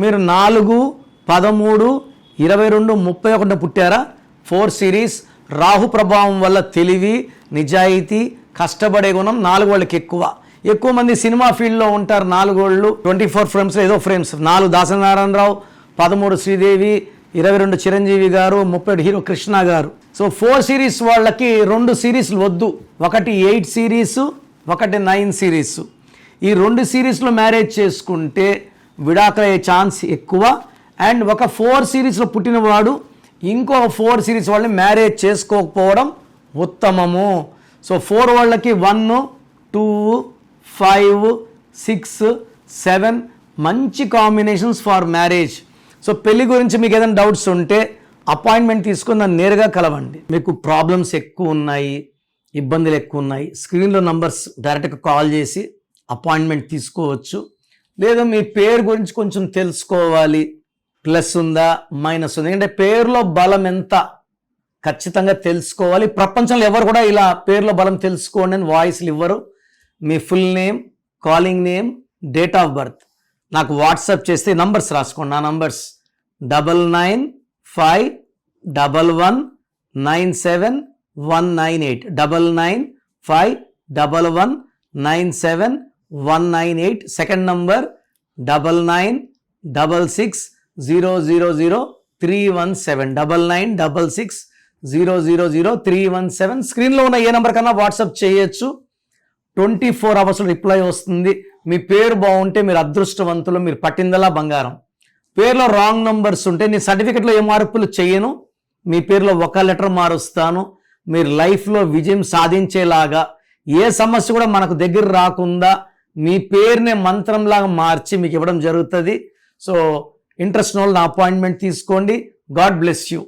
మీరు నాలుగు పదమూడు ఇరవై రెండు ముప్పై ఒకటి పుట్టారా? ఫోర్ సిరీస్ రాహు ప్రభావం వల్ల తెలివి నిజాయితీ కష్టపడే గుణం నాలుగు వాళ్ళకి ఎక్కువ. ఎక్కువ మంది సినిమా ఫీల్డ్లో ఉంటారు నాలుగోళ్ళు. ట్వంటీ ఫోర్ ఫ్రేమ్స్ ఏదో ఫ్రేమ్స్. నాలుగు దాసనారాయణరావు పదమూడు శ్రీదేవి ఇరవై రెండు చిరంజీవి గారు ముప్పై హీరో కృష్ణ గారు. సో ఫోర్ సిరీస్ వాళ్ళకి రెండు సిరీస్లు వద్దు. ఒకటి ఎయిట్ సిరీస్ ఒకటి నైన్ సిరీస్ ఈ రెండు సిరీస్లో మ్యారేజ్ చేసుకుంటే విడాకులయ్యే ఛాన్స్ ఎక్కువ. అండ్ ఒక ఫోర్ సిరీస్లో పుట్టినవాడు ఇంకో ఫోర్ సిరీస్ వాళ్ళని మ్యారేజ్ చేసుకోకపోవడం ఉత్తమము. సో ఫోర్ వాళ్ళకి one two five six seven మంచి కాంబినేషన్స్ ఫార్ మ్యారేజ్ సో పెళ్ళి గురించి మీకు ఏదైనా డౌట్స్ ఉంటే అపాయింట్మెంట్ తీసుకుని నన్ను నేరుగా కలవండి. మీకు ప్రాబ్లమ్స్ ఎక్కువ ఉన్నాయి ఇబ్బందులు ఎక్కువ ఉన్నాయి. స్క్రీన్లో నంబర్స్ డైరెక్ట్గా కాల్ చేసి అపాయింట్మెంట్ తీసుకోవచ్చు. లేదా మీ పేరు గురించి కొంచెం తెలుసుకోవాలి. ప్లస్ ఉందా? మైనస్ ఉందా? ఎందుకంటే పేరులో బలం ఎంత ఖచ్చితంగా తెలుసుకోవాలి. ప్రపంచంలో ఎవరు కూడా ఇలా పేర్లో బలం తెలుసుకోండి అని వాయిస్లు ఇవ్వరు. మీ full name calling name date of birth. నాకు వాట్సాప్ చేస్తే నంబర్స్ రాసుకోండి. నా numbers double nine five double one nine seven one nine eight. Double nine five double one nine seven one nine eight second number double nine double six zero zero zero three one seven double nine double six zero zero zero three one seven స్క్రీన్లో ఉన్న ఏ number కన్నా WhatsApp చేయొచ్చు. Twenty four అవర్స్లో reply వస్తుంది. మీ పేరు బాగుంటే మీరు అదృష్టవంతులు మీరు పట్టిందలా బంగారం. పేరులో రాంగ్ నంబర్స్ ఉంటే నేను సర్టిఫికెట్లో ఏ మార్పులు చేయను. మీ పేరులో ఒక లెటర్ మారుస్తాను. మీరు లైఫ్లో విజయం సాధించేలాగా ఏ సమస్య కూడా మనకు దగ్గర రాకుండా మీ పేరునే మంత్రంలాగా మార్చి మీకు ఇవ్వడం జరుగుతుంది. సో ఇంట్రెస్ట్ వాళ్ళు నా అపాయింట్మెంట్ తీసుకోండి. God bless you